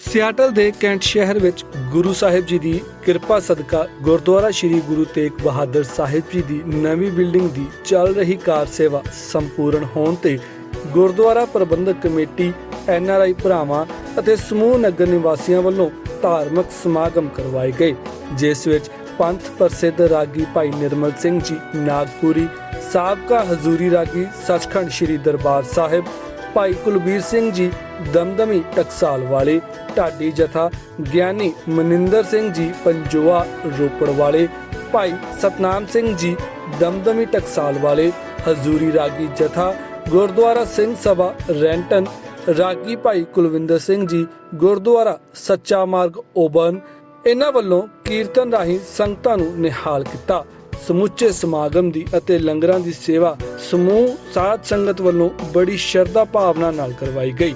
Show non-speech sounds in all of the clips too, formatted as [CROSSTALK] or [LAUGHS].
Seattle ਦੇ cantt ਸ਼ਹਿਰ ਵਿੱਚ ਗੁਰੂ ਸਾਹਿਬ ਜੀ ਦੀ ਕਿਰਪਾ ਸਦਕਾ ਗੁਰਦੁਆਰਾ ਸ੍ਰੀ ਗੁਰੂ ਤੇਗ ਬਹਾਦਰ ਸਾਹਿਬ ਜੀ ਦੀ ਨਵੀਂ ਬਿਲਡਿੰਗ ਦੀ ਚੱਲ ਰਹੀ ਕਾਰ ਸੇਵਾ ਸੰਪੂਰਨ ਹੋਣ ਤੇ ਗੁਰਦੁਆਰਾ ਪ੍ਰਬੰਧਕ ਕਮੇਟੀ ਐਨਆਰਆਈ ਭਰਾਵਾਂ ਅਤੇ ਸਮੂਹ ਨਗਰ ਨਿਵਾਸੀਆਂ ਵੱਲੋਂ ਧਾਰਮਿਕ ਸਮਾਗਮ ਕਰਵਾਏ ਗਏ, ਜਿਸ ਵਿੱਚ ਪੰਥ ਪ੍ਰਸਿੱਧ ਰਾਗੀ ਭਾਈ ਨਿਰਮਲ ਸਿੰਘ ਜੀ, ਨਾਗਪੁਰੀ, ਸਾਬਕਾ ਹਜ਼ੂਰੀ ਰਾਗੀ ਸੱਚਖੰਡ ਸ੍ਰੀ ਦਰਬਾਰ ਸਾਹਿਬ ਭਾਈ ਕੁਲਬੀਰ ਸਿੰਘ ਜੀ, ਦਮਦਮੀ ਟਕਸਾਲ ਵਾਲੇ, ਢਾਡੀ ਜਥਾ, ਗਿਆਨੀ ਮਨਿੰਦਰ ਸਿੰਘ ਜੀ, ਪੰਜੋਆ ਰੋਪੜ ਵਾਲੇ, ਭਾਈ ਸਤਨਾਮ ਸਿੰਘ ਜੀ, ਦਮਦਮੀ ਟਕਸਾਲ ਵਾਲੇ, ਹਜ਼ੂਰੀ ਰਾਗੀ ਜਥਾ, ਗੁਰਦੁਆਰਾ ਸਿੰਘ ਸਭਾ, ਰੈਂਟਨ, ਰਾਗੀ ਭਾਈ ਕੁਲਵਿੰਦਰ ਸਿੰਘ ਜੀ, ਗੁਰਦੁਆਰਾ ਸੱਚਾ ਮਾਰਗ ਓਬਨ, ਇਹਨਾਂ ਵੱਲੋਂ ਕੀਰਤਨ ਰਾਹੀਂ ਸੰਗਤਾਂ ਨੂੰ ਨਿਹਾਲ ਕੀਤਾ। ਸਮੁੱਚੇ ਸਮਾਗਮ ਦੀ ਅਤੇ ਲੰਗਰਾਂ ਦੀ ਸੇਵਾ ਸਮੂਹ ਸਾਧ ਸੰਗਤ ਵੱਲੋਂ ਬੜੀ ਸ਼ਰਧਾ ਭਾਵਨਾ ਨਾਲ ਕਰਵਾਈ ਗਈ।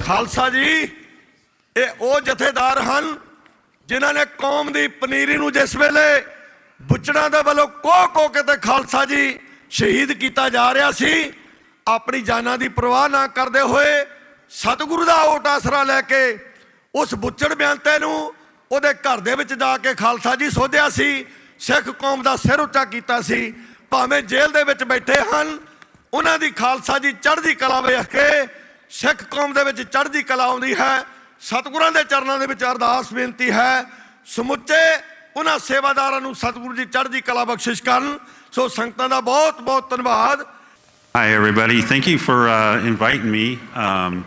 ਖਾਲਸਾ ਜੀ, ਇਹ ਉਹ ਜਥੇਦਾਰ ਹਨ ਜਿਨ੍ਹਾਂ ਨੇ ਕੌਮ ਦੀ ਪਨੀਰੀ ਨੂੰ ਜਿਸ ਵੇਲੇ ਬੁੱਚੜਾਂ ਦੇ ਵੱਲੋਂ ਕੋਹ ਕੋਹ ਕੇ ਤੇ ਖਾਲਸਾ ਜੀ ਸ਼ਹੀਦ ਕੀਤਾ ਜਾ ਰਿਹਾ ਸੀ, ਆਪਣੀ ਜਾਨਾਂ ਦੀ ਪਰਵਾਹ ਨਾ ਕਰਦੇ ਹੋਏ ਸਤਿਗੁਰੂ ਦਾ ਓਟ ਆਸਰਾ ਲੈ ਕੇ ਉਸ ਬੁੱਚੜ ਬਿਆੰਤੇ ਨੂੰ ਉਹਦੇ ਘਰ ਦੇ ਵਿੱਚ ਜਾ ਕੇ ਖਾਲਸਾ ਜੀ ਸੋਧਿਆ ਸੀ ਸਿੱਖ ਕੌਮ ਦਾ ਸਿਰ ਉੱਚਾ ਕੀਤਾ ਸੀ ਭਾਵੇਂ ਜੇਲ੍ਹ ਦੇ ਵਿੱਚ ਬੈਠੇ ਹਨ ਉਹਨਾਂ ਦੀ ਖਾਲਸਾ ਜੀ ਚੜ੍ਹਦੀ ਕਲਾ ਵੇਖ ਕੇ ਸਿੱਖ ਕੌਮ ਦੇ ਵਿੱਚ ਚੜ੍ਹਦੀ ਕਲਾ ਆਉਂਦੀ ਹੈ ਸਤਿਗੁਰਾਂ ਦੇ ਚਰਨਾਂ ਦੇ ਵਿੱਚ ਅਰਦਾਸ ਬੇਨਤੀ ਹੈ ਸਮੁੱਚੇ ਉਹਨਾਂ ਸੇਵਾਦਾਰਾਂ ਨੂੰ ਸਤਿਗੁਰੂ ਜੀ ਚੜ੍ਹਦੀ ਕਲਾ ਬਖਸ਼ਿਸ਼ ਕਰਨ ਸੋ ਸੰਗਤਾਂ ਦਾ ਬਹੁਤ ਬਹੁਤ ਧੰਨਵਾਦ Hi, everybody. Thank you for uh, inviting me. Um,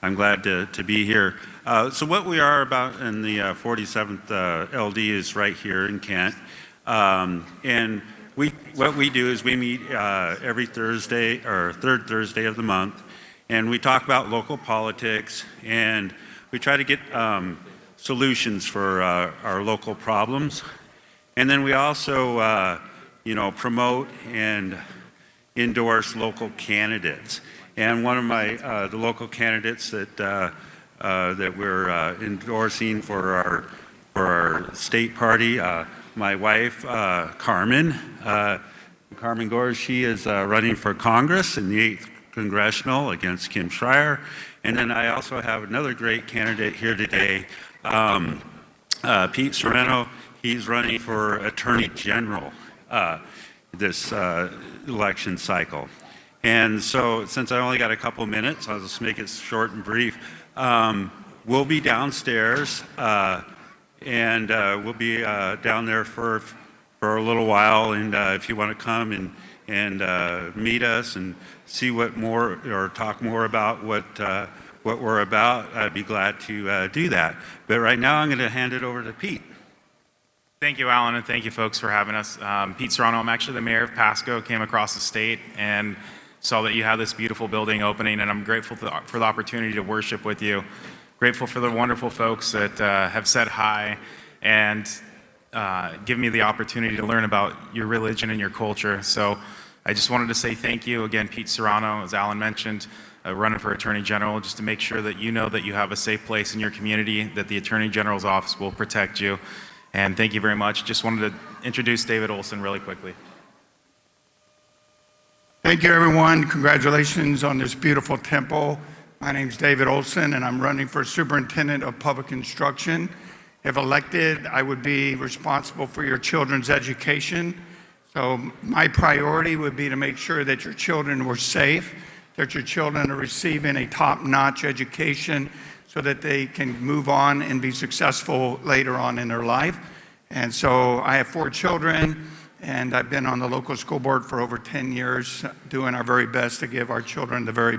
I'm glad to, to be here. Uh, so, what we are about in the uh, 47th uh, LD is right here in Kent. Um, and we, what we do is we meet uh, every Thursday or third Thursday of the month, and we talk about local politics and we try to get um, solutions for uh, our local problems. And then we also, uh, you know, promote and endorse local candidates. And one of my, uh, the local candidates that, uh, uh, that we're uh, endorsing for our, for our state party, uh, my wife, uh, Carmen, Carmen Gore, she is running for Congress in the 8th Congressional against Kim Schreier. And then I also have another great candidate here today, um, Pete Sereno. He's running for Attorney General. This election cycle. And so, since I only got a couple minutes, I'll just make it short and brief. Um, we'll be downstairs, uh, and uh, we'll be uh, down there for for a little while. And uh, if you want to come and and uh, meet us and see what more or talk more about what uh, what we're about, I'd be glad to do that. But right now, I'm going to hand it over to Pete. Thank you, Alan, and thank you, folks, for having us. Um, Pete Serrano, I'm actually the mayor of Pasco, came across the state and saw that you have this beautiful building opening, and I'm grateful for the, opportunity to worship with you. Grateful for the wonderful folks that uh, have said hi and uh, give me the opportunity to learn about your religion and your culture. So I just wanted to say thank you again, Pete Serrano, as Alan mentioned, uh, running for Attorney General, just to make sure that you know that you have a safe place in your community, that the Attorney General's office will protect you. And thank you very much. Just wanted to introduce David Olson really quickly. Thank you, everyone. Congratulations on this beautiful temple. My name's David Olson, and I'm running for Superintendent of Public Instruction. If elected, I would be responsible for your children's education. So my priority would be to make sure that your children were safe, that your children are receiving a top-notch education so that they can move on and be successful later on in their life. And so I have four children, and I've been on the local school board for over 10 years, doing our very best to give our children the very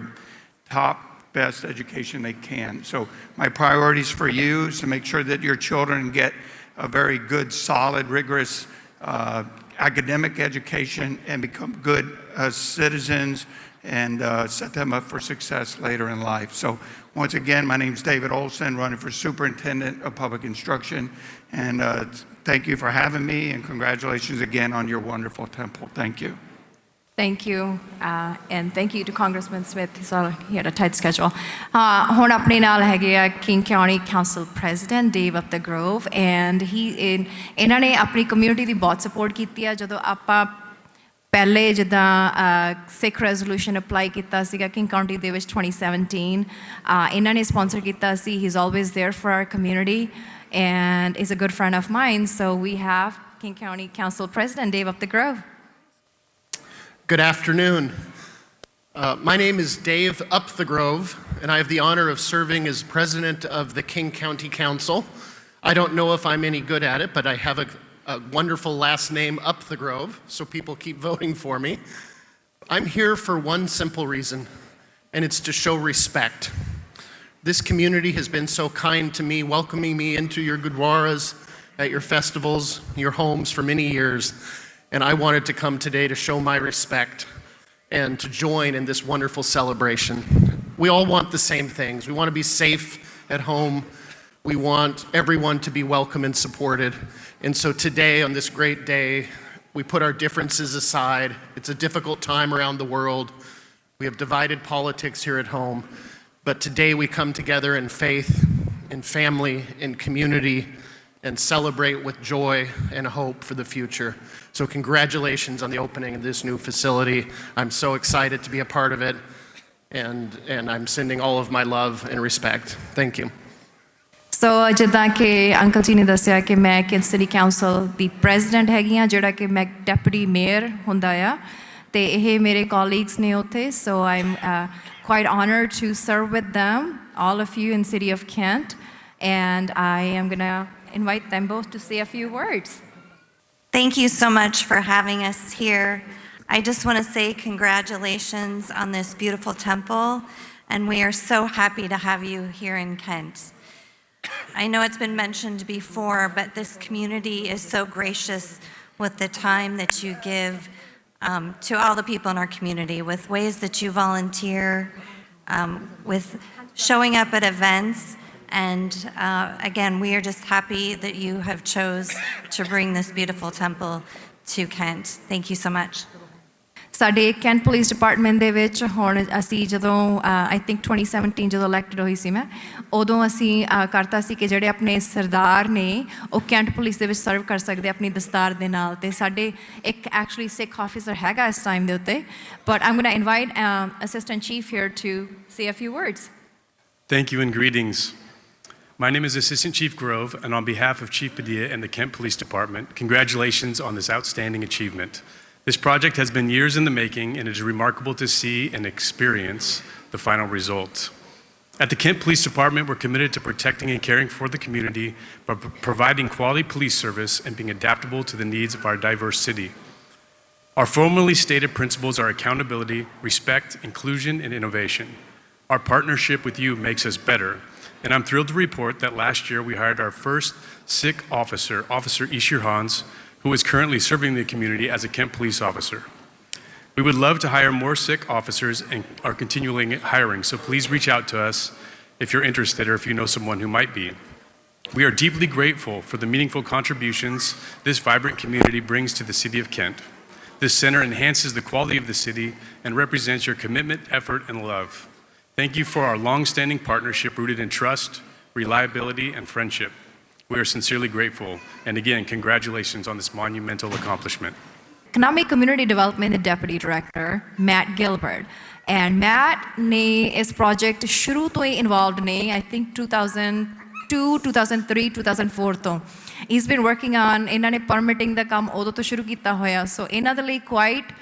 top, best education they can. So my priorities for you is to make sure that your children get a very good, solid, rigorous uh, academic education and become good uh, citizens and uh, set them up for success later in life. So once again, my name is David Olson, running for Superintendent of Public Instruction. And uh, thank you for having me and congratulations again on your wonderful temple. Thank you. Thank you. Uh, and thank you to Congressman Smith. He's all, he had a tight schedule. Uh, Horn up Hegia, King County Council President, Dave of the Grove. And he in Inane Apni community the bot support kitia jado appa. ਪਹਿਲੇ ਜਿੱਦਾਂ ਸਿੱਖ resolution apply ਕੀਤਾ ਸੀਗਾ king County ਦੇ ਵਿੱਚ 2017 ਇਹਨਾਂ ਨੇ sponsor ਕੀਤਾ ਸੀ he's always there for our community and is a good friend of mine. So we have King County Council President Dave Up the Grove. Good afternoon. Uh, my name is Dave Up the Grove, and I have the honor of serving as president of the King County Council. I don't know if I'm any good at it, but I have a, a wonderful last name, Up the Grove, so people keep [LAUGHS] voting for me. I'm here for one simple reason, and it's to show respect. This community has been so kind to me, welcoming me into your Gurdwaras, at your festivals, your homes for many years. And I wanted to come today to show my respect and to join in this wonderful celebration. We all want the same things. We want to be safe at home. We want everyone to be welcome and supported. And so today, on this great day, we put our differences aside. It's a difficult time around the world. We have divided politics here at home. But today we come together in faith, in family, in community, and celebrate with joy and hope for the future. So, congratulations on the opening of this new facility. I'm so excited to be a part of it, and, and I'm sending all of my love and respect. Thank you. ਸੋ ਜਿੱਦਾਂ ਕਿ uncle ਜੀ ਨੇ ਦੱਸਿਆ ਕਿ ਮੈਂ ਕਿ city council ਦੀ president ਹੈਗੀ ਆ ਜਿਹੜਾ ਕਿ ਮੈਂ ਡੈਪੂਟੀ ਮੇਅਰ ਹੁੰਦਾ ਆ ਤੇ ਇਹ ਮੇਰੇ ਕੋਲੀਗਸ ਨੇ ਉੱਥੇ ਸੋ ਆਈ quite honored to serve with them, all of you in City of Kent, and I am going to invite them both to say a few words. Thank you so much for having us here. I just want to say congratulations on this beautiful temple, and we are so happy to have you here in Kent. I know it's been mentioned before, but this community is so gracious with the time that you give um, to all the people in our community, with ways that you volunteer, um, with showing up at events. And uh, again, we are just happy that you have chose to bring this beautiful temple to Kent. Thank you so much. ਸਾਡੇ cantt police department ਦੇ ਵਿੱਚ ਹੁਣ ਅਸੀਂ ਜਦੋਂ I think 2017 ਜਦੋਂ elected ਹੋਈ ਸੀ ਮੈਂ ਉਦੋਂ ਅਸੀਂ ਅ, ਕਰਤਾ ਸੀ ਕਿ ਜਿਹੜੇ ਆਪਣੇ ਸਰਦਾਰ ਨੇ ਉਹ ਕੈਂਟ ਪੁਲਿਸ ਦੇ ਵਿੱਚ ਸਰਵ ਕਰ ਸਕਦੇ ਆਪਣੀ ਦਸਤਾਰ ਦੇ ਨਾਲ ਤੇ ਸਾਡੇ ਇੱਕ ਐਕਚੁਅਲੀ ਸਿੱਖ ਆਫੀਸਰ ਹੈਗਾ ਇਸ ਟਾਈਮ ਦੇ ਉੱਤੇ but I'm going to invite assistant chief here to say a few words Thank you and greetings. My name is Assistant Chief Grove, and on behalf of Chief Padilla and the Kent Police Department, congratulations on this outstanding achievement. This project has been years in the making, and it is remarkable to see and experience the final result. At the Kent Police Department, we're committed to protecting and caring for the community by providing quality police service and being adaptable to the needs of our diverse city. Our formally stated principles are accountability, respect, inclusion, and innovation. Our partnership with you makes us better, and I'm thrilled to report that last year we hired our first Sikh officer, Officer Ishir Hans, who is currently serving the community as a Kent police officer. We would love to hire more SICK officers and are continuing hiring, so please reach out to us if you're interested or if you know someone who might be. We are deeply grateful for the meaningful contributions this vibrant community brings to the city of Kent. This center enhances the quality of the city and represents your commitment, effort, and love. Thank you for our long-standing partnership rooted in trust, reliability, and friendship. We are sincerely grateful, and again, congratulations on this monumental accomplishment. Economic Community Development ਦੇ deputy director mat ਗਿਲਬਰਟ and mat ਨੇ ਇਸ project ਸ਼ੁਰੂ ਤੋਂ ਹੀ involved ਨੇ I think 2002 2003 2004 ਤੋਂ ਇਸ ਬੀਨ working on ਇਹਨਾਂ ਨੇ ਪਰਮਿਟਿੰਗ ਦਾ ਕੰਮ ਉਦੋਂ ਤੋਂ ਸ਼ੁਰੂ ਕੀਤਾ ਹੋਇਆ ਸੋ ਇਹਨਾਂ ਦੇ ਲਈ ਕੁਆਇਟ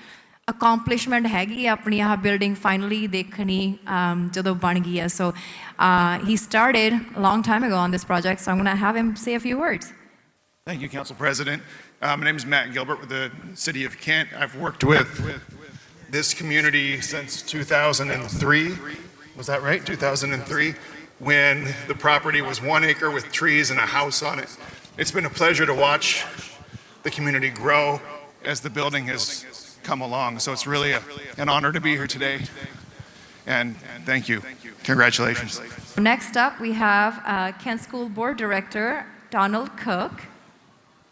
ਅਕੰਪਲਿਸ਼ਮੈਂਟ ਹੈਗੀ ਆ ਆਪਣੀ ਆਹ ਬਿਲਡਿੰਗ ਫਾਈਨਲੀ ਦੇਖਣੀ um, ਜਦੋਂ ਬਣ ਗਈ ਹੈ ਸੋ uh, he started a long time ago on this project, so I'm going to have him say a few words. Thank you, Council President. Uh, my name is Matt Gilbert with the City of Kent. I've worked with, this community since 2003. Was that right? 2003, when the property was one acre with trees and a house on it. It's been a pleasure to watch the community grow as the building has come along. So it's really a, an honor to be here today and thank you. Congratulations. Next up, we have uh, Kent School Board Director Donald Cook.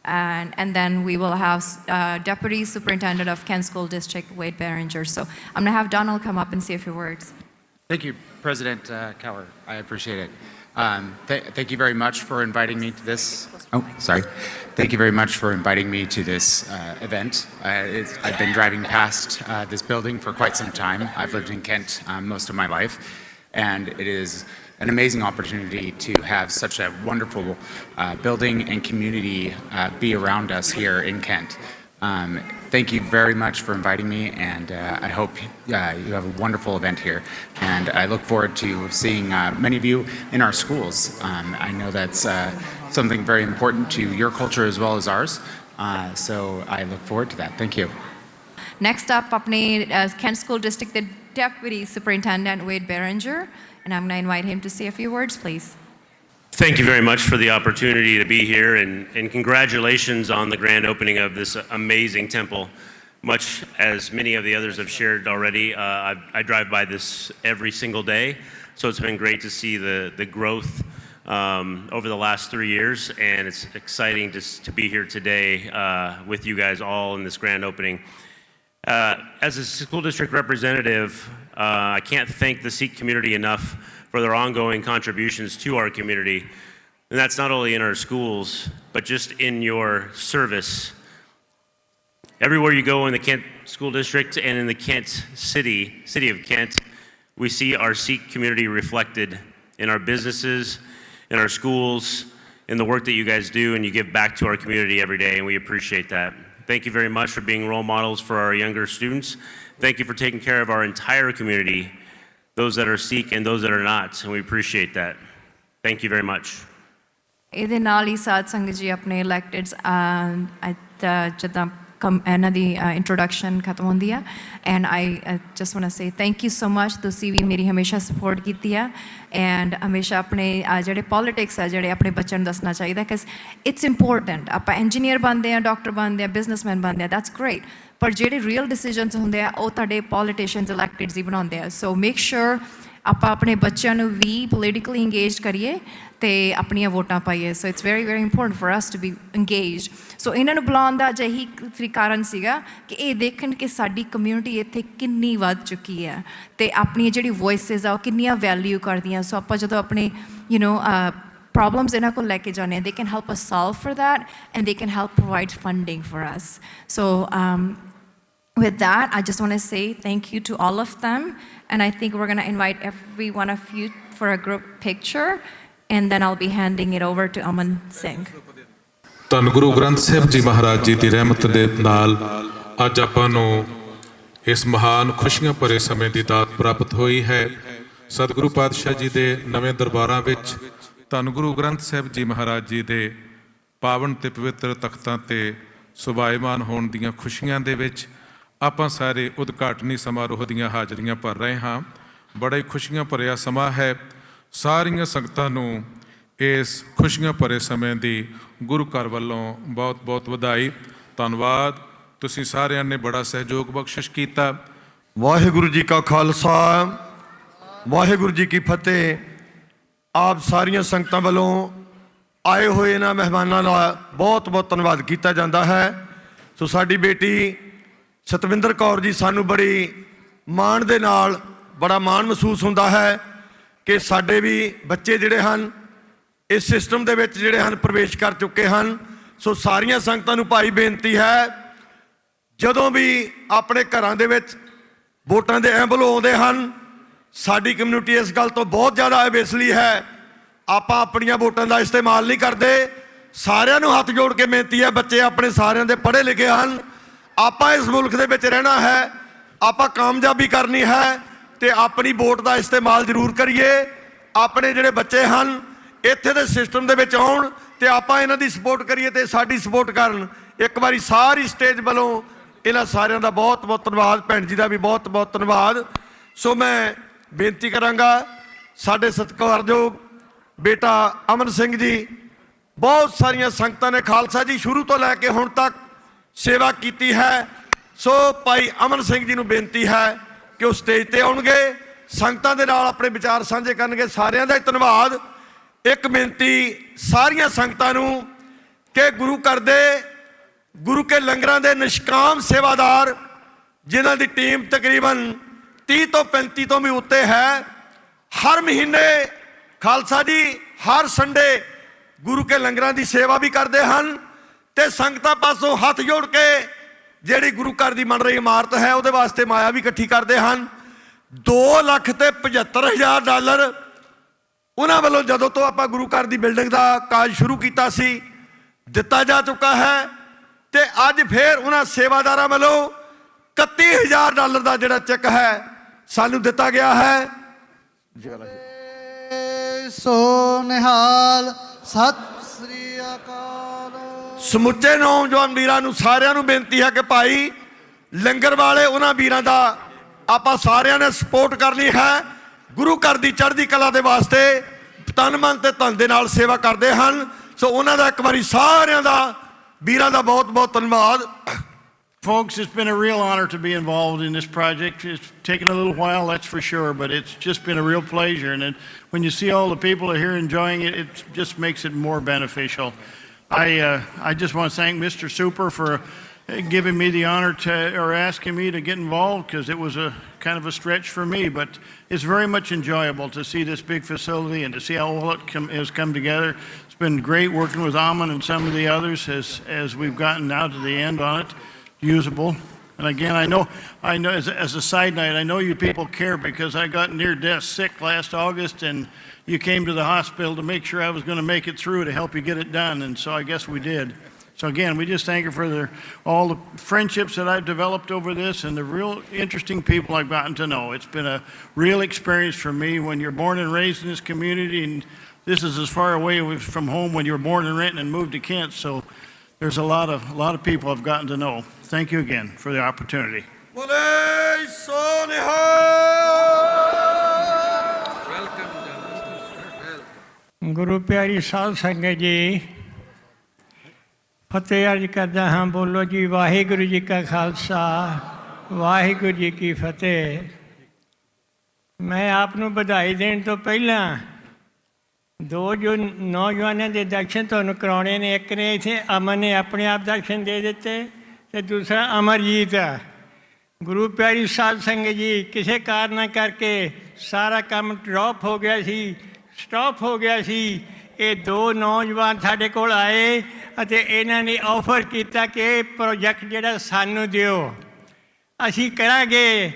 And, and then we will have uh, Deputy Superintendent of Kent School District Wade Behringer. So I'm going to have Donald come up and say a few words. Thank you, President uh, Cower. I appreciate it. Um, th- thank you very much for inviting me to this. Oh, sorry. Thank you very much for inviting me to this uh, event. Uh, I've been driving past uh, this building for quite some time. I've lived in Kent um, most of my life, and it is an amazing opportunity to have such a wonderful uh, building and community uh, be around us here in Kent. Um, thank you very much for inviting me, and uh, I hope uh, you have a wonderful event here. And I look forward to seeing uh, many of you in our schools. Um, I know that's uh, something very important to your culture as well as ours. Uh, so I look forward to that. Thank you. Next up, अपने uh, Kent School District के Deputy Superintendent Wade Behringer, and I'm going to invite him to say a few words, please. Thank you very much for the opportunity to be here, and, and congratulations on the grand opening of this amazing temple. Much as many of the others have shared already, uh, I, I drive by this every single day, so it's been great to see the, the growth over the last three years, and it's exciting to, to be here today uh, with you guys all in this grand opening. Uh, As a school district representative, uh, I can't thank the Sikh community enough for their ongoing contributions to our community. And that's not only in our schools, but just in your service. Everywhere you go in the Kent School District and in the Kent City, City of Kent, we see our Sikh community reflected in our businesses, in our schools, in the work that you guys do, and you give back to our community every day, and we appreciate that. Thank you very much for being role models for our younger students. Thank you for taking care of our entire community, those that are Sikh and those that are not, and we appreciate that. Thank you very much. ਇਹਦੇ ਨਾਲ ਹੀ ਸਾਧ ਸੰਗਤ ਜੀ ਆਪਣੇ ਇਲੈਕਟਿਡਸ ਜਿੱਦਾਂ ਕਮ ਇਹਨਾਂ ਦੀ introduction ਖਤਮ ਹੁੰਦੀ ਆ। And I just want say thank you so much ਤੁਸੀਂ ਵੀ ਮੇਰੀ ਹਮੇਸ਼ਾ ਸਪੋਰਟ ਕੀਤੀ ਆ। ਐਂਡ ਹਮੇਸ਼ਾ ਆਪਣੇ ਜਿਹੜੇ ਪੋਲਿਟਿਕਸ ਆ, ਜਿਹੜੇ ਆਪਣੇ ਬੱਚਿਆਂ ਨੂੰ ਦੱਸਣਾ ਚਾਹੀਦਾ। ਕਿ ਇਟਸ ਇੰਪੋਰਟੈਂਟ ਆਪਾਂ ਇੰਜੀਨੀਅਰ ਬਣਦੇ ਆ ਡਾਕਟਰ ਬਣਦੇ ਆ ਬਿਜ਼ਨਸਮੈਨ ਬਣਦੇ ਆ ਦੈਟਸ ਗ੍ਰੇਟ ਪਰ ਜਿਹੜੇ ਰੀਅਲ ਡਿਸੀਜਨਸ ਹੁੰਦੇ ਆ, ਉਹ ਤੁਹਾਡੇ ਪੋਲੀਟੀਸ਼ੀਅਨਸ ਇਲੈਕਟਿਡਸ ਹੀ ਬਣਾਉਂਦੇ ਆ। ਸੋ ਮੇਕ ਸ਼ੋਰ ਆਪਾਂ ਆਪਣੇ ਬੱਚਿਆਂ ਨੂੰ ਵੀ ਪੋਲੀਟੀਕਲੀ ਇੰਗੇਜ ਕਰੀਏ ਤੇ ਆਪਣੀਆਂ ਵੋਟਾਂ ਪਾਈਏ। So it's very very important for us to be engaged ਸੋ ਇਹਨਾਂ ਨੂੰ ਬੁਲਾਉਣ ਦਾ ਅਜਿਹੀ ਫਿਰ ਕਾਰਨ ਸੀਗਾ ਕਿ ਇਹ ਦੇਖਣ ਕਿ ਸਾਡੀ ਕਮਿਊਨਿਟੀ ਇੱਥੇ ਕਿੰਨੀ ਵੱਧ ਚੁੱਕੀ ਹੈ ਤੇ ਆਪਣੀ ਜਿਹੜੀ ਵੌਇਸਸ ਆ ਉਹ ਕਿੰਨੀਆਂ ਵੈਲਿਊ ਕਰਦੀਆਂ ਸੋ ਆਪਾਂ ਜਦੋਂ ਆਪਣੇ ਯੂ نو problems ਇਹਨਾਂ ਕੋਲ ਲੈ ਕੇ ਜਾਂਦੇ ਆ they can help us solve for that and they can help provide funding for us so um, with that, I just want to say thank you to all of them. And I think we're going to invite every one of you for a group picture. And then I'll be handing it over to Aman Singh. ਧੰਨ ਗੁਰੂ ਗ੍ਰੰਥ ਸਾਹਿਬ ਜੀ ਮਹਾਰਾਜ ਜੀ ਦੀ ਰਹਿਮਤ ਦੇ ਨਾਲ ਅੱਜ ਆਪਾਂ ਨੂੰ ਇਸ ਮਹਾਨ ਖੁਸ਼ੀਆਂ ਭਰੇ ਸਮੇਂ ਦੀ ਦਾਤ ਪ੍ਰਾਪਤ ਹੋਈ ਹੈ। ਸਤਿਗੁਰੂ ਪਾਤਸ਼ਾਹ ਜੀ ਦੇ ਨਵੇਂ ਦਰਬਾਰਾਂ ਵਿੱਚ ਧੰਨ ਗੁਰੂ ਗ੍ਰੰਥ ਸਾਹਿਬ ਜੀ ਮਹਾਰਾਜ ਜੀ ਦੇ ਪਾਵਨ ਤੇ ਪਵਿੱਤਰ ਤਖਤਾਂ ਤੇ ਸੁਭਾਇਮਾਨ ਹੋਣ ਦੀਆਂ ਖੁਸ਼ੀਆਂ ਦੇ ਵਿੱਚ ਆਪਾਂ ਸਾਰੇ ਉਦਘਾਟਨੀ ਸਮਾਰੋਹ ਦੀਆਂ ਹਾਜ਼ਰੀਆਂ ਭਰ ਰਹੇ ਹਾਂ। ਬੜਾ ਹੀ ਖੁਸ਼ੀਆਂ ਭਰਿਆ ਸਮਾਂ ਹੈ। ਸਾਰੀਆਂ ਸੰਗਤਾਂ ਨੂੰ ਇਸ ਖੁਸ਼ੀਆਂ ਭਰੇ ਸਮੇਂ ਦੀ ਗੁਰੂ ਘਰ ਵੱਲੋਂ ਬਹੁਤ ਬਹੁਤ ਵਧਾਈ। ਧੰਨਵਾਦ। ਤੁਸੀਂ ਸਾਰਿਆਂ ਨੇ ਬੜਾ ਸਹਿਯੋਗ ਬਖਸ਼ਿਸ਼ ਕੀਤਾ। ਵਾਹਿਗੁਰੂ ਜੀ ਕਾ ਖਾਲਸਾ। ਵਾਹਿਗੁਰੂ ਜੀ ਕੀ ਫਤਿਹ। ਆਪ ਸਾਰੀਆਂ ਸੰਗਤਾਂ ਵੱਲੋਂ ਆਏ ਹੋਏ ਇਹਨਾਂ ਮਹਿਮਾਨਾਂ ਦਾ ਬਹੁਤ ਬਹੁਤ ਧੰਨਵਾਦ ਕੀਤਾ ਜਾਂਦਾ ਹੈ। ਸੋ ਸਾਡੀ ਬੇਟੀ ਸਤਵਿੰਦਰ ਕੌਰ ਜੀ ਸਾਨੂੰ ਬੜੀ ਮਾਣ ਦੇ ਨਾਲ ਬੜਾ ਮਾਣ ਮਹਿਸੂਸ ਹੁੰਦਾ ਹੈ ਕਿ ਸਾਡੇ ਵੀ ਬੱਚੇ ਜਿਹੜੇ ਹਨ ਇਸ ਸਿਸਟਮ ਦੇ ਵਿੱਚ ਜਿਹੜੇ ਹਨ ਪ੍ਰਵੇਸ਼ ਕਰ ਚੁੱਕੇ ਹਨ। ਸੋ ਸਾਰੀਆਂ ਸੰਗਤਾਂ ਨੂੰ ਭਾਈ ਬੇਨਤੀ ਹੈ, ਜਦੋਂ ਵੀ ਆਪਣੇ ਘਰਾਂ ਦੇ ਵਿੱਚ ਵੋਟਾਂ ਦੇ ਐਂਬਲ ਆਉਂਦੇ ਹਨ, ਸਾਡੀ ਕਮਿਊਨਿਟੀ ਇਸ ਗੱਲ ਤੋਂ ਬਹੁਤ ਜ਼ਿਆਦਾ ਅਵੇਸਲੀ ਹੈ, ਆਪਾਂ ਆਪਣੀਆਂ ਵੋਟਾਂ ਦਾ ਇਸਤੇਮਾਲ ਨਹੀਂ ਕਰਦੇ। ਸਾਰਿਆਂ ਨੂੰ ਹੱਥ ਜੋੜ ਕੇ ਬੇਨਤੀ ਹੈ, ਬੱਚੇ ਆਪਣੇ ਸਾਰਿਆਂ ਦੇ ਪੜ੍ਹੇ ਲਿਖੇ ਹਨ। ਆਪਾਂ ਇਸ ਮੁਲਕ ਦੇ ਵਿੱਚ ਰਹਿਣਾ ਹੈ, ਆਪਾਂ ਕਾਮਯਾਬੀ ਕਰਨੀ ਹੈ ਤੇ ਆਪਣੀ ਵੋਟ ਦਾ ਇਸਤੇਮਾਲ ਜ਼ਰੂਰ ਕਰੀਏ। ਆਪਣੇ ਜਿਹੜੇ ਬੱਚੇ ਹਨ ਇੱਥੇ ਦੇ ਸਿਸਟਮ ਦੇ ਵਿੱਚ ਆਉਣ ਤੇ ਆਪਾਂ ਇਹਨਾਂ ਦੀ ਸਪੋਰਟ ਕਰੀਏ ਤੇ ਸਾਡੀ ਸਪੋਰਟ ਕਰਨ। ਇੱਕ ਵਾਰੀ ਸਾਰੀ ਸਟੇਜ ਵੱਲੋਂ ਇਹਨਾਂ ਸਾਰਿਆਂ ਦਾ ਬਹੁਤ ਬਹੁਤ ਧੰਨਵਾਦ, ਭੈਣ ਜੀ ਦਾ ਵੀ ਬਹੁਤ ਬਹੁਤ ਧੰਨਵਾਦ। ਸੋ ਮੈਂ ਬੇਨਤੀ ਕਰਾਂਗਾ ਸਾਡੇ ਸਤਿਕਾਰਯੋਗ ਬੇਟਾ ਅਮਨ ਸਿੰਘ ਜੀ, ਬਹੁਤ ਸਾਰੀਆਂ ਸੰਗਤਾਂ ਨੇ ਖਾਲਸਾ ਜੀ ਸ਼ੁਰੂ ਤੋਂ ਲੈ ਕੇ ਹੁਣ ਤੱਕ ਸੇਵਾ ਕੀਤੀ ਹੈ। ਸੋ ਭਾਈ ਅਮਨ ਸਿੰਘ ਜੀ ਨੂੰ ਬੇਨਤੀ ਹੈ ਕਿ ਉਹ ਸਟੇਜ ਤੇ ਆਉਣਗੇ, ਸੰਗਤਾਂ ਦੇ ਨਾਲ ਆਪਣੇ ਵਿਚਾਰ ਸਾਂਝੇ ਕਰਨਗੇ, ਸਾਰਿਆਂ ਦਾ ਹੀ ਧੰਨਵਾਦ। ਇੱਕ ਬੇਨਤੀ ਸਾਰੀਆਂ ਸੰਗਤਾਂ ਨੂੰ ਕਿ ਗੁਰੂ ਘਰ ਦੇ, ਗੁਰੂ ਕੇ ਲੰਗਰਾਂ ਦੇ ਨਿਸ਼ਕਾਮ ਸੇਵਾਦਾਰ, ਜਿਨ੍ਹਾਂ ਦੀ ਟੀਮ ਤਕਰੀਬਨ 30 ਤੋਂ 35 ਤੋਂ ਵੀ ਉੱਤੇ ਹੈ, ਹਰ ਮਹੀਨੇ ਖਾਲਸਾ ਜੀ ਹਰ ਸੰਡੇ ਗੁਰੂ ਕੇ ਲੰਗਰਾਂ ਦੀ ਸੇਵਾ ਵੀ ਕਰਦੇ ਹਨ ਤੇ ਸੰਗਤਾਂ ਪਾਸੋਂ ਹੱਥ ਜੋੜ ਕੇ ਜਿਹੜੀ ਗੁਰੂ ਘਰ ਦੀ ਬਣ ਰਹੀ ਇਮਾਰਤ ਹੈ, ਉਹਦੇ ਵਾਸਤੇ ਮਾਇਆ ਵੀ ਇਕੱਠੀ ਕਰਦੇ ਹਨ। 2 ਲੱਖ ਤੇ 75 ਹਜ਼ਾਰ ਡਾਲਰ ਉਹਨਾਂ ਵੱਲੋਂ ਜਦੋਂ ਤੋਂ ਆਪਾਂ ਗੁਰੂ ਘਰ ਦੀ ਬਿਲਡਿੰਗ ਦਾ ਕਾਜ ਸ਼ੁਰੂ ਕੀਤਾ ਸੀ ਦਿੱਤਾ ਜਾ ਚੁੱਕਾ ਹੈ ਤੇ ਅੱਜ ਫੇਰ ਉਹਨਾਂ ਸੇਵਾਦਾਰਾਂ ਵੱਲੋਂ 31000 ਡਾਲਰ ਦਾ ਜਿਹੜਾ ਚੈੱਕ ਹੈ ਸਾਨੂੰ ਦਿੱਤਾ ਗਿਆ ਹੈ। ਸੋ ਨਿਹਾਲ ਸਤਿ ਸ੍ਰੀ ਅਕਾਲ। ਸਮੁੱਚੇ ਨੌਜਵਾਨ ਵੀਰਾਂ ਨੂੰ ਸਾਰਿਆਂ ਨੂੰ ਬੇਨਤੀ ਹੈ ਕਿ ਭਾਈ ਲੰਗਰ ਵਾਲੇ ਉਹਨਾਂ ਵੀਰਾਂ ਦਾ ਆਪਾਂ ਸਾਰਿਆਂ ਨੇ ਸਪੋਰਟ ਕਰਨੀ ਹੈ। ਗੁਰੂ ਘਰ ਦੀ ਚੜ੍ਹਦੀ ਕਲਾ ਦੇ ਵਾਸਤੇ ਤਨ ਮਨ ਤੇ ਧਨ ਦੇ ਨਾਲ ਸੇਵਾ ਕਰਦੇ ਹਨ ਸੋ ਉਹਨਾਂ ਦਾ ਇੱਕ ਵਾਰੀ ਸਾਰਿਆਂ ਦਾ ਵੀਰਾਂ ਦਾ ਬਹੁਤ ਬਹੁਤ ਧੰਨਵਾਦ Folks, it's been a real honor to be involved in this project. It's taken a little while, that's for sure, but it's just been a real pleasure. And it, when you see all the people here enjoying it, it just makes it more beneficial. I, uh, I just want to thank Mr. Super for uh, giving me the honor to, or asking me to get involved because it was a kind of a stretch for me. But it's very much enjoyable to see this big facility and to see how all it come, has come together. It's been great working with Amon and some of the others as, as we've gotten now to the end on it usable. And again, I know, I know, as, as a side note, I know you people care because I got near death sick last August and you came to the hospital to make sure I was going to make it through to help you get it done. And so I guess we did. So again, we just thank her for the, all the friendships that I've developed over this and the real interesting people I've gotten to know. It's been a real experience for me when you're born and raised in this community, and this is as far away from home when you were born in Renton and moved to Kent. So there's a lot of a lot of people I've gotten to know. Thank you again for the opportunity. गुरु प्यारी साध संगत जी ਫਤਿਹ ਅਰਜ ਕਰਦਾ ਹਾਂ, ਬੋਲੋ ਜੀ, ਵਾਹਿਗੁਰੂ ਜੀ ਕਾ ਖਾਲਸਾ, ਵਾਹਿਗੁਰੂ ਜੀ ਕੀ ਫਤਿਹ। ਮੈਂ ਆਪ ਨੂੰ ਵਧਾਈ ਦੇਣ ਤੋਂ ਪਹਿਲਾਂ ਦੋ ਜੋ ਨੌਜਵਾਨਾਂ ਦੇ ਦਰਸ਼ਨ ਤੁਹਾਨੂੰ ਕਰਾਉਣੇ ਨੇ, ਇੱਕ ਨੇ ਇਥੇ ਅਮਨ ਨੇ ਆਪਣੇ ਆਪ ਦਰਸ਼ਨ ਦੇ ਦਿੱਤੇ ਤੇ ਦੂਸਰਾ ਅਮਰਜੀਤ ਆ। ਗੁਰੂ ਪਿਆਰੀ ਸਾਧ ਸੰਗਤ ਜੀ, ਕਿਸੇ ਕਾਰਨ ਕਰਕੇ ਸਾਰਾ ਕੰਮ ਡ੍ਰੌਪ ਹੋ ਗਿਆ ਸੀ ਸਟਾਪ ਹੋ ਗਿਆ ਸੀ, ਇਹ ਦੋ ਨੌਜਵਾਨ ਸਾਡੇ ਕੋਲ ਆਏ ਅਤੇ ਇਹਨਾਂ ਨੇ ਆਫਰ ਕੀਤਾ ਕਿ ਇਹ ਪ੍ਰੋਜੈਕਟ ਜਿਹੜਾ ਸਾਨੂੰ ਦਿਓ। ਅਸੀਂ ਕਰਾਂਗੇ।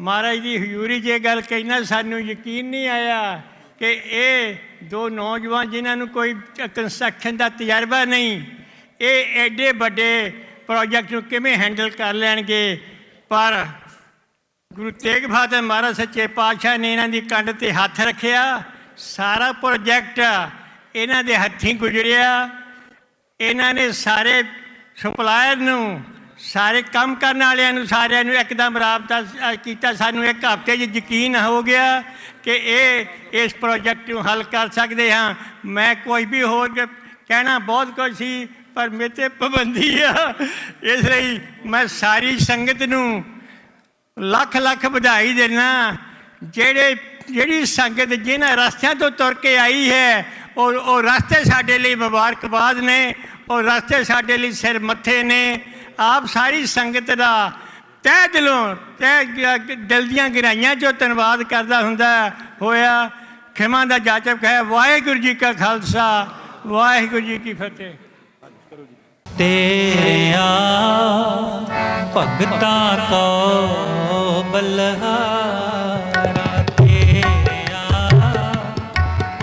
ਮਹਾਰਾਜ ਦੀ ਹਜ਼ੂਰੀ 'ਚ ਇਹ ਗੱਲ ਕਹਿਣਾ ਸਾਨੂੰ ਯਕੀਨ ਨਹੀਂ ਆਇਆ ਕਿ ਇਹ ਦੋ ਨੌਜਵਾਨ ਜਿਨ੍ਹਾਂ ਨੂੰ ਕੋਈ ਕੰਸਟਰਕਸ਼ਨ ਦਾ ਤਜਰਬਾ ਨਹੀਂ, ਇਹ ਐਡੇ ਵੱਡੇ ਪ੍ਰੋਜੈਕਟ ਨੂੰ ਕਿਵੇਂ ਹੈਂਡਲ ਕਰ ਲੈਣਗੇ? ਪਰ ਗੁਰੂ ਤੇਗ ਬਹਾਦਰ ਮਹਾਰਾਜ ਸੱਚੇ ਪਾਤਸ਼ਾਹ ਨੇ ਇਹਨਾਂ ਦੀ ਕੰਡ ਤੇ ਹੱਥ ਰੱਖਿਆ। ਸਾਰਾ ਪ੍ਰੋਜੈਕਟ ਇਹਨਾਂ ਦੇ ਹੱਥੀਂ ਗੁਜ਼ਰਿਆ। ਇਹਨਾਂ ਨੇ ਸਾਰੇ ਸਪਲਾਇਰ ਨੂੰ, ਸਾਰੇ ਕੰਮ ਕਰਨ ਵਾਲਿਆਂ ਨੂੰ, ਸਾਰਿਆਂ ਨੂੰ ਇੱਕਦਮ ਰਾਬਤਾ ਕੀਤਾ। ਸਾਨੂੰ ਇੱਕ ਹਫ਼ਤੇ 'ਚ ਯਕੀਨ ਹੋ ਗਿਆ ਕਿ ਇਹ, ਇਸ ਪ੍ਰੋਜੈਕਟ ਨੂੰ ਹੱਲ ਕਰ ਸਕਦੇ ਹਾਂ। ਮੈਂ ਕੋਈ ਵੀ ਹੋਰ ਕਹਿਣਾ ਬਹੁਤ ਕੁਝ ਸੀ, ਪਰ ਮੇਰੇ ਤੇ ਪਾਬੰਦੀ ਆ। ਇਸ ਲਈ ਮੈਂ ਸਾਰੀ ਸੰਗਤ ਨੂੰ ਲੱਖ ਲੱਖ ਵਧਾਈ ਦੇਣਾ ਜਿਹੜੇ, ਜਿਹੜੀ ਸੰਗਤ ਜਿਹਨਾਂ ਰਸਤਿਆਂ ਤੋਂ ਤੁਰ ਕੇ ਆਈ ਹੈ ਔਰ ਉਹ ਰਸਤੇ ਸਾਡੇ ਲਈ ਮੁਬਾਰਕਬਾਦ ਨੇ ਔਰ ਰਸਤੇ ਸਾਡੇ ਲਈ ਸਿਰ ਮੱਥੇ ਨੇ। ਆਪ ਸਾਰੀ ਸੰਗਤ ਦਾ ਤਹਿ ਦਿਲੋਂ, ਤਹਿ ਦਿਲ ਦੀਆਂ ਗਹਿਰਾਈਆਂ ਚੋਂ ਧੰਨਵਾਦ ਕਰਦਾ ਹੁੰਦਾ ਹੋਇਆ। ਖਿਮਾ ਦਾ ਜਾਚਕ ਹੈ ਵਾਹਿਗੁਰੂ ਜੀ ਕਾ ਖਾਲਸਾ, ਵਾਹਿਗੁਰੂ ਜੀ ਕੀ ਫਤਿਹ। ਤੇਰਿਆਂ ਭਗਤਾਂ ਕੋ ਬਲਹਾਰਾ। ਤੇਰਿਆਂ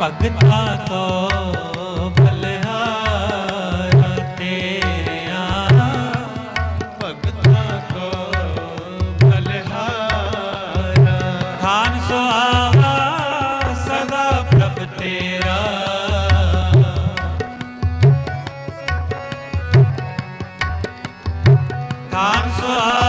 ਭਗਤਾਂ 啊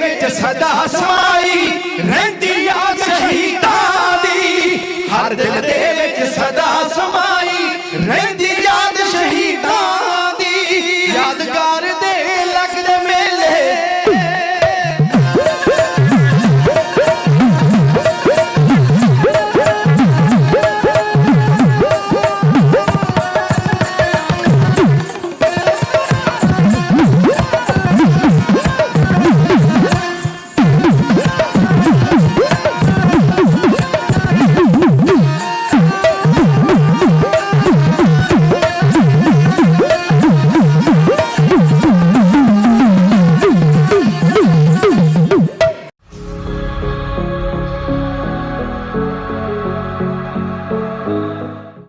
ਵਿੱਚ ਸਦਾ ਸਮਾਈ ਰਹਿੰਦੀ